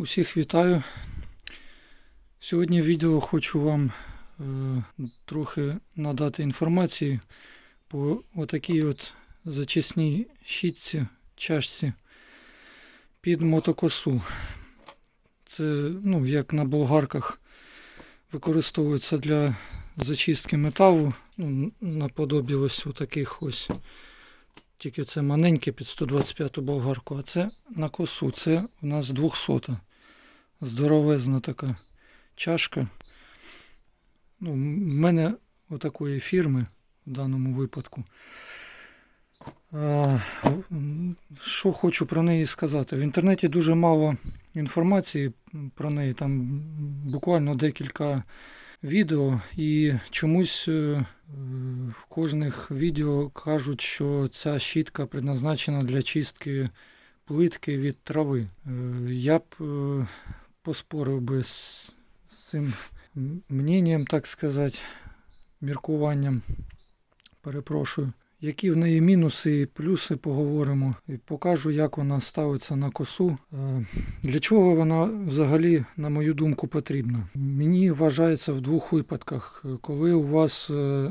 Усіх вітаю. Сьогодні в відео хочу вам е, трохи надати інформації по отакій от зачисній щітці, чашці під мотокосу. Це, ну, як на болгарках, використовується для зачистки металу, ну, наподобі ось таких ось. Тільки це маленьке під 125 болгарку, а це на косу. Це у нас 200. Здоровезна така чашка. Ну, в мене отакої фірми в даному випадку. Що хочу про неї сказати? В інтернеті дуже мало інформації про неї. Там буквально декілька відео, і чомусь е, в кожних відео кажуть, що ця щітка предназначена для чистки плитки від трави. Е, Я б е, поспорив би з цим мненням, так сказати, міркуванням. Перепрошую. Які в неї мінуси і плюси поговоримо. І покажу, як вона ставиться на косу. Е, Для чого вона взагалі, на мою думку, потрібна? Мені вважається в двох випадках, коли у вас е,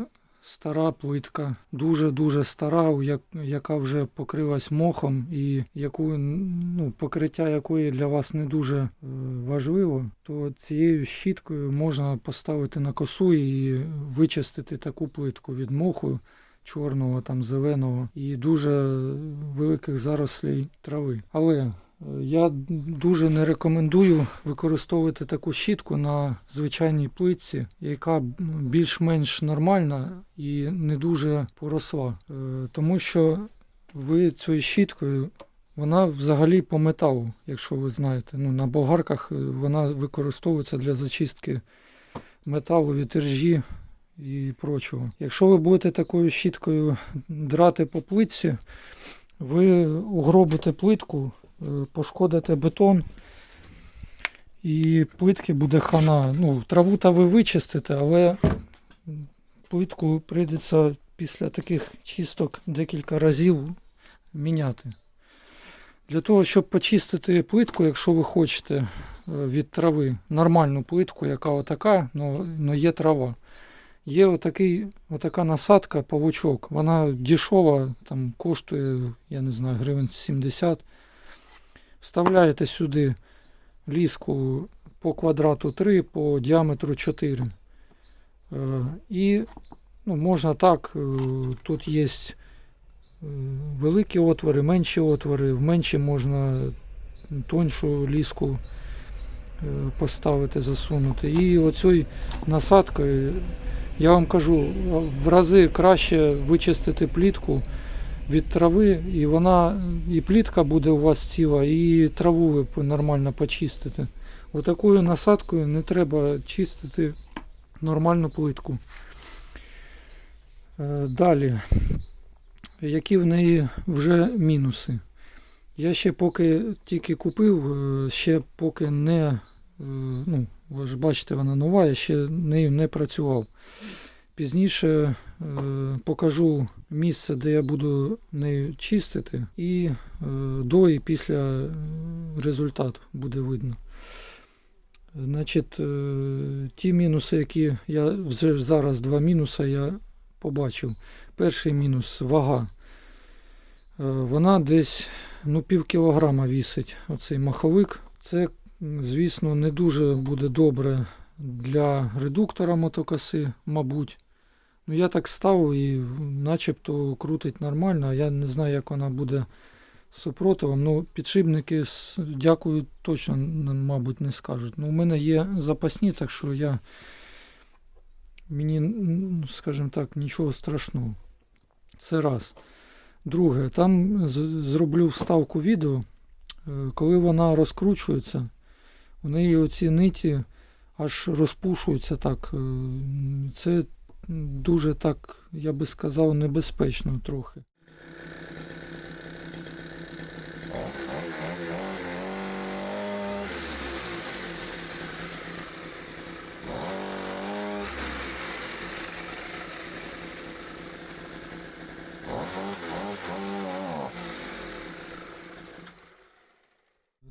стара плитка, дуже-дуже стара, яка вже покрилась мохом, і яку ну, покриття якої для вас не дуже е, важливо, то цією щіткою можна поставити на косу і вичистити таку плитку від моху чорного, там зеленого і дуже великих зарослей трави. Але е, я дуже не рекомендую використовувати таку щітку на звичайній плитці, яка більш-менш нормальна і не дуже поросла. Е, Тому що ви цією щіткою вона взагалі по металу, якщо ви знаєте. Ну, на болгарках е, вона використовується для зачистки металу від іржі і прочого. Якщо ви будете такою щіткою драти по плитці, ви угробите плитку, пошкодите бетон, і плитки буде хана. Ну, траву та ви вичистите, але плитку прийдеться після таких чисток декілька разів міняти. Для того, щоб почистити плитку, якщо ви хочете е, від трави, нормальну плитку, яка отака, але є трава. Є отакий, отака насадка, павучок. Вона дешева, там коштує, я не знаю, гривень 70. Вставляєте сюди ліску по квадрату 3, по діаметру 4. Е, І ну, можна так, е, тут є е, великі отвори, менші отвори. В менші можна тоншу ліску поставити, засунути. І оцю насадкою я вам кажу, в рази краще вичистити плітку від трави, і вона, і плітка буде у вас ціла, і траву ви нормально почистите. Отакою насадкою не треба чистити нормальну плитку. Е, Далі, які в неї вже мінуси? Я ще поки тільки купив, е, ще поки не, е, ну, ви ж бачите, вона нова, я ще нею не працював. Пізніше е, покажу місце, де я буду нею чистити, і е, до і після е, результат буде видно. Значить, е, ті мінуси, які я вже зараз два мінуси я побачив. Перший мінус вага. Е, Вона десь ну, пів кілограма вісить, оцей маховик. Це, звісно, не дуже буде добре для редуктора мотокоси, мабуть. Ну, я так ставив і начебто крутить нормально, я не знаю, як вона буде з супротивом. Ну, підшипники, дякую, точно, мабуть, не скажуть. Ну, у мене є запасні, так що я мені, скажімо так, нічого страшного. Це раз. Друге, там зроблю вставку відео, е, коли вона розкручується, у неї оці ниті аж розпушуються так. е, Це дуже так, я би сказав, небезпечно трохи.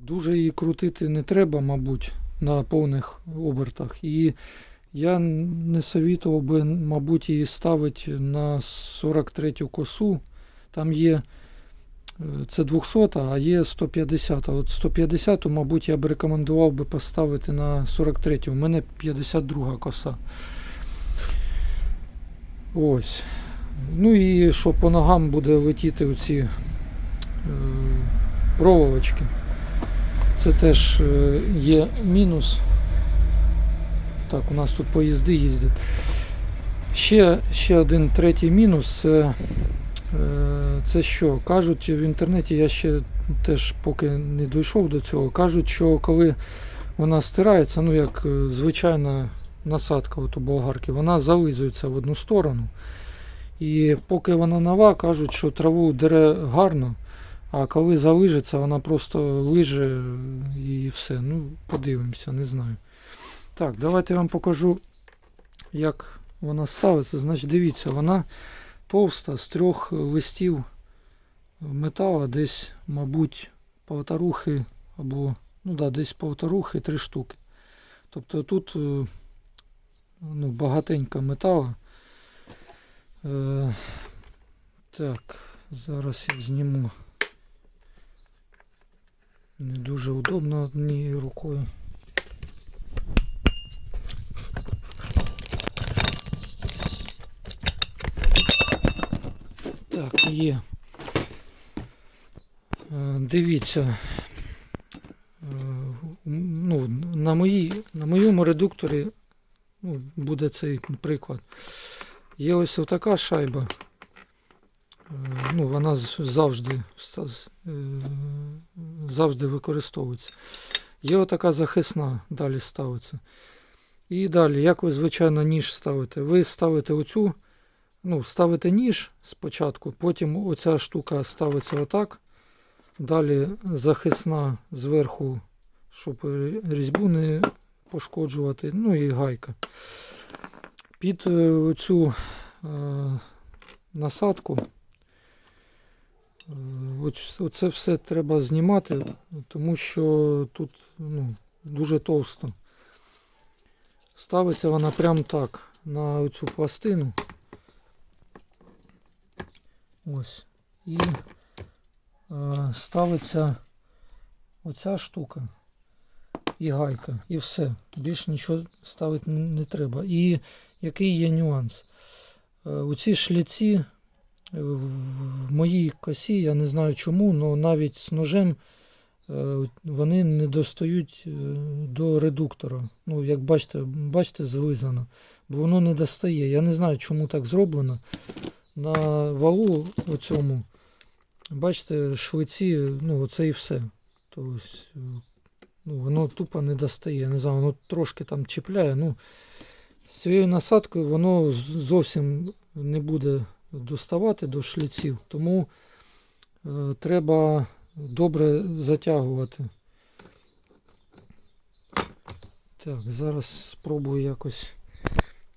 дуже її крутити не треба, мабуть, на повних обертах. І я не совітував би, мабуть, її ставити на 43 косу. Там є е, це 200, а є 150. От 150, мабуть, я б рекомендував би поставити на 43. У мене 52 коса. Ось. Ну і що по ногам буде летіти оці е, проволочки. Це теж е, є мінус. Так, у нас тут поїзди їздять. Ще, ще один третій мінус це, е, це що? Кажуть в інтернеті, я ще теж поки не дійшов до цього. Кажуть, що коли вона стирається, ну як е, звичайна насадка от у болгарки, вона зализується в одну сторону. І поки вона нова, кажуть, що траву дере гарно, а коли залижеться, вона просто лиже і все. Ну, подивимося, не знаю. Так, давайте я вам покажу, як вона ставиться. Значить, дивіться, вона товста з трьох листів метала, десь, мабуть, полторухи або, ну да, десь полторухи, три штуки. Тобто тут е, ну, багатенько металу. Е, так, зараз я зніму. Не дуже удобно однією рукою. Так, є. Е, Дивіться. Е, Ну, на, моїй, на моєму редукторі ну, буде цей приклад. Є ось така шайба. Е, Ну, вона завжди, завжди використовується. Є отака захисна, далі ставиться. І далі, як ви, звичайно, ніж ставите? Ви ставите оцю, ну, ставите ніж спочатку, потім оця штука ставиться отак. Далі захисна зверху, щоб різьбу не пошкоджувати. Ну і гайка. Під е, цю е, насадку е, оце все треба знімати, тому що тут ну, дуже товсто. Ставиться вона прямо так на цю пластину. Ось. І е, ставиться оця штука і гайка, і все. Більш нічого ставити не треба. І який є нюанс? Е, У ці шліці е, в моїй косі, я не знаю чому, але навіть з ножем е, вони не достають е, до редуктора. Ну, як бачите, бачите, злизано. Бо воно не достає. Я не знаю, чому так зроблено. На валу оцьому, бачите, швиці, ну, оце і все. Тобто, ну, воно тупо не достає. Не знаю, воно трошки там чіпляє. Ну, з цією насадкою воно зовсім не буде доставати до шліців, тому е, треба добре затягувати. Так, зараз спробую якось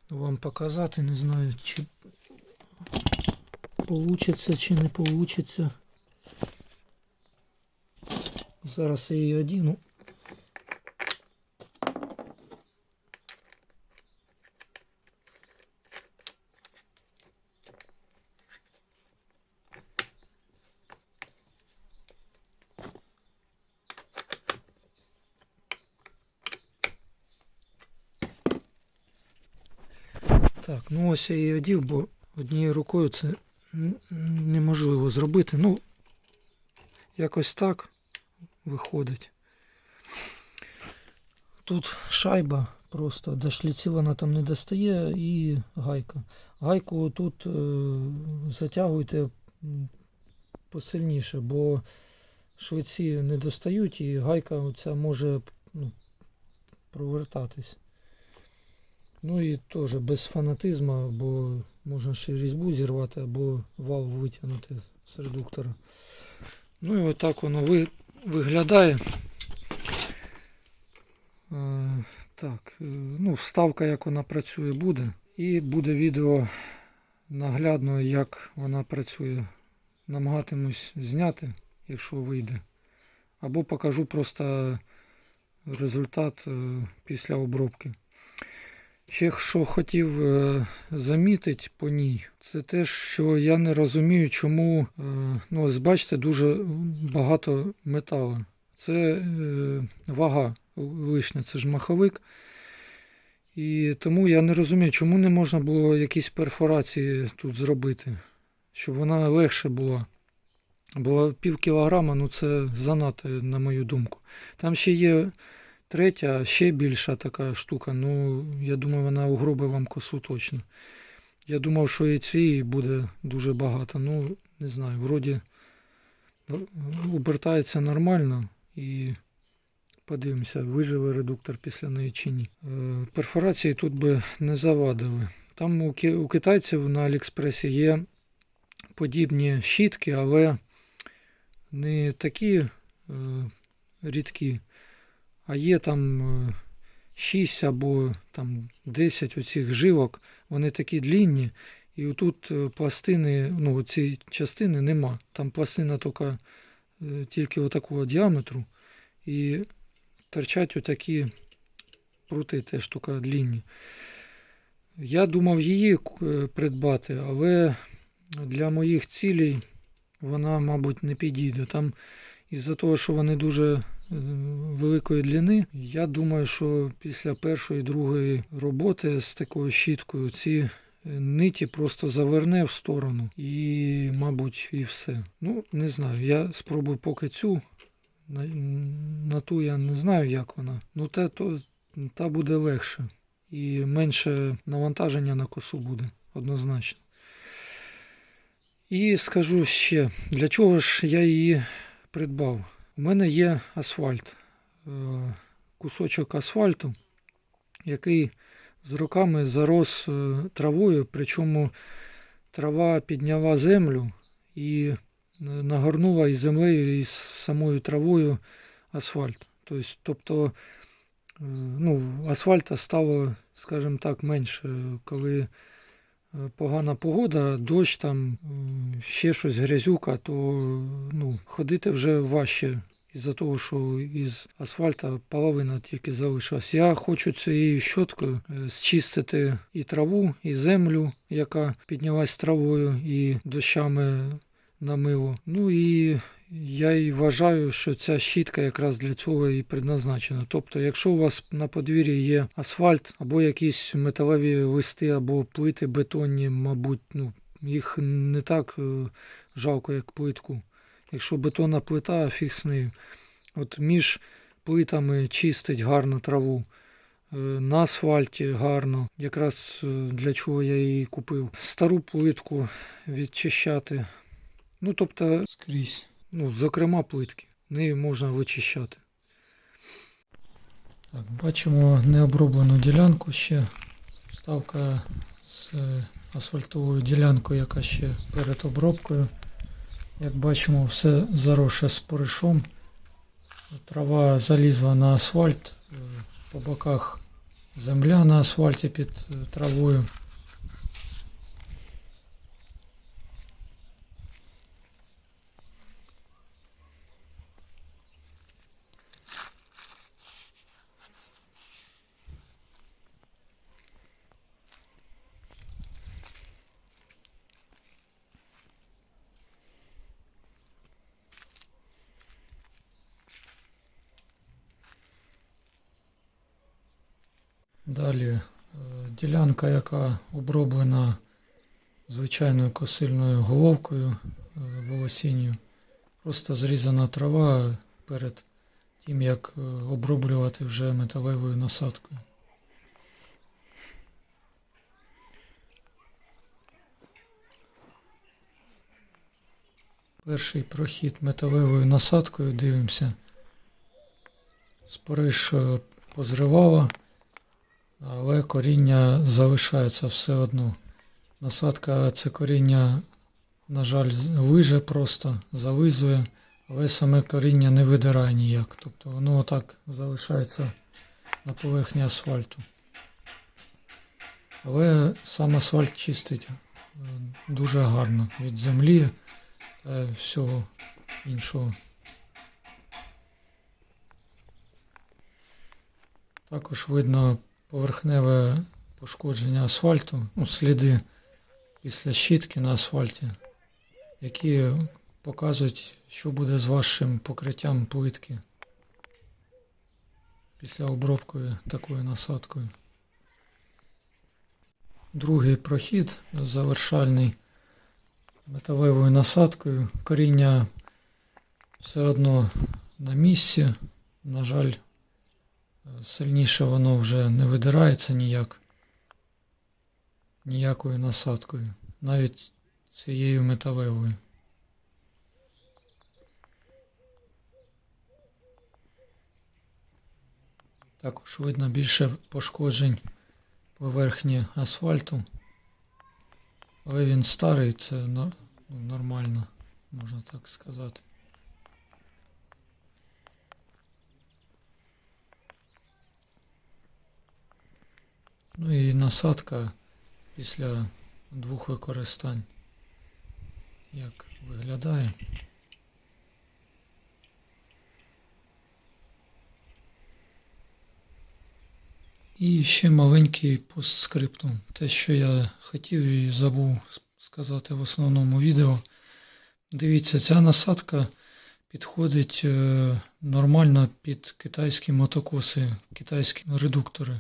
вам показати. Не знаю, чи получиться, чи не получиться. Зараз я її одіну. Так, ну ось я її одів, бо однією рукою це н- неможливо зробити. Ну, якось так виходить. Тут шайба просто до шліців вона там не достає і гайка. Гайку тут е, затягуйте посильніше, бо швиці не достають і гайка оця може ну, провертатись. Ну і теж без фанатизму, бо можна ще різьбу зірвати або вал витягнути з редуктора. Ну і отак воно ви, виглядає. Так, е, ну, вставка, як вона працює, буде. І буде відео наглядно, як вона працює. Намагатимусь зняти, якщо вийде. або покажу просто результат е, після обробки. Ще що хотів е, замітити по ній, це те, що я не розумію, чому, е, ну ось бачите, дуже багато металу. Це е, вага лишня, це ж маховик. І тому я не розумію, чому не можна було якісь перфорації тут зробити, щоб вона легше була. Бо пів кілограма, ну це занадто, на мою думку. Там ще є третя, ще більша така штука. Ну, я думаю, вона угробить вам косу точно. Я думав, що і цієї буде дуже багато. Ну, не знаю, вроді е, обертається нормально і подивимося, виживе редуктор після неї чи ні. Е, Перфорації тут би не завадили. Там у китайців на Аліекспресі є подібні щітки, але не такі е, рідкі, а є там е, 6 або там 10 оцих жилок, вони такі длінні, і отут е, пластини, ну ці частини нема. Там пластина тільки, е, тільки отакого діаметру, і торчать отакі прути теж тільки длінні. Я думав її е, придбати, але для моїх цілей вона, мабуть, не підійде. Там із-за того, що вони дуже е, великої длини, я думаю, що після першої другої роботи з такою щіткою ці е, ниті просто заверне в сторону і, мабуть, і все. Ну, не знаю. Я спробую поки цю. На, на ту я не знаю, як вона. Ну, та, то, та буде легше. І менше навантаження на косу буде, однозначно. І скажу ще, для чого ж я її придбав. У мене є асфальт, е, кусочок асфальту, який з роками зарос е, травою, причому трава підняла землю і е, нагорнула із землею і з самою травою асфальт. Тобто, тобто ну, асфальта стало, скажімо так, менше, коли погана погода, дощ там, ще щось грязюка, то ну, ходити вже важче. Із-за того, що із асфальта половина тільки залишилась. Я хочу цією щоткою е, зчистити і траву, і землю, яка піднялась травою і дощами намило. Ну і я і вважаю, що ця щітка якраз для цього і предназначена. Тобто, якщо у вас на подвір'ї є асфальт або якісь металеві листи, або плити бетонні, мабуть, ну, їх не так е, жалко, як плитку. Якщо бетонна плита, фіг з нею. От між плитами чистить гарно траву. е, На асфальті гарно. Якраз е, для чого я її купив. Стару плитку відчищати. Ну, тобто, скрізь. Ну, зокрема, плитки. Нею можна вичищати. Так, бачимо необроблену ділянку ще. Ставка з асфальтовою ділянкою, яка ще перед обробкою. Як бачимо, все заросше споришом. Трава залізла на асфальт. е, По боках земля на асфальті під е, травою. Далі е, ділянка, яка оброблена звичайною косильною головкою е, волосінню. Просто зрізана трава перед тим, як е, оброблювати вже металевою насадкою. Перший прохід металевою насадкою дивимося. Спориш позривало, але коріння залишається все одно. Насадка це коріння, на жаль, лиже просто, зализує, але саме коріння не видирає ніяк. Тобто воно отак залишається на поверхні асфальту. Але сам асфальт чистить е, дуже гарно від землі та всього іншого. Також видно поверхневе пошкодження асфальту, ну, сліди після щітки на асфальті, які показують, що буде з вашим покриттям плитки після обробки такою насадкою. Другий прохід завершальний металевою насадкою. Коріння все одно на місці. На жаль, сильніше воно вже не видирається ніяк. Ніякою насадкою. Навіть цією металевою. Також видно більше пошкоджень поверхні асфальту. Але він старий, це ну, нормально, можна так сказати. Ну і насадка після двох використань. Як виглядає. І ще маленький постскриптум. Те, що я хотів і забув сказати в основному відео. Дивіться, ця насадка підходить е, нормально під китайські мотокоси, китайські редуктори.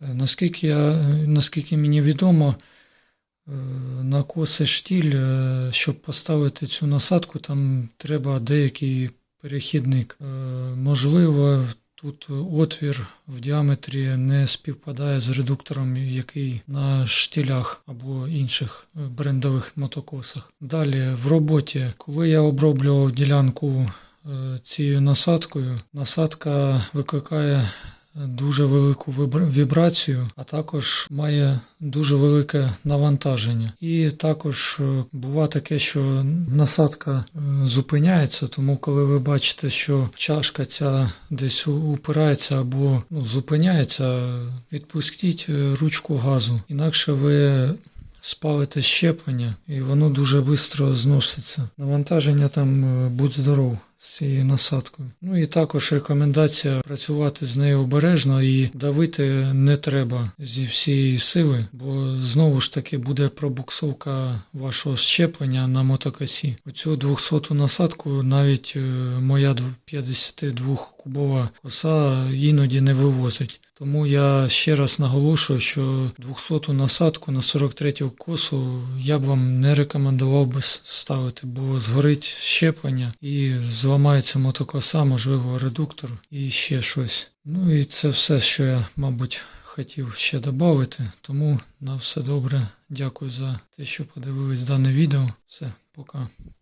Наскільки, я, наскільки мені відомо, е, на коси штіль, е, щоб поставити цю насадку, там треба деякий перехідник. Е, Можливо, тут отвір в діаметрі не співпадає з редуктором, який на штілях або інших брендових мотокосах. Далі в роботі, коли я оброблював ділянку цією насадкою, насадка викликає дуже велику вібрацію, а також має дуже велике навантаження. І також буває бува таке, що насадка е, зупиняється, тому коли ви бачите, що чашка ця десь упирається або ну, зупиняється, відпустіть е, ручку газу, інакше ви спалите щеплення і воно дуже швидко зноситься. Навантаження там е, будь здоров з цією насадкою. Ну і також рекомендація працювати з нею обережно і давити не треба зі всієї сили, бо знову ж таки буде пробуксовка вашого щеплення на мотокосі. Оцю 200 насадку навіть е, моя 52 кубова коса іноді не вивозить. Тому я ще раз наголошую, що 200-ту насадку на 43 косу я б вам не рекомендував би ставити, бо згорить щеплення і зламається мотокоса, можливо, редуктор і ще щось. Ну і це все, що я, мабуть, хотів ще додати. Тому на все добре. Дякую за те, що подивились дане відео. Все, пока.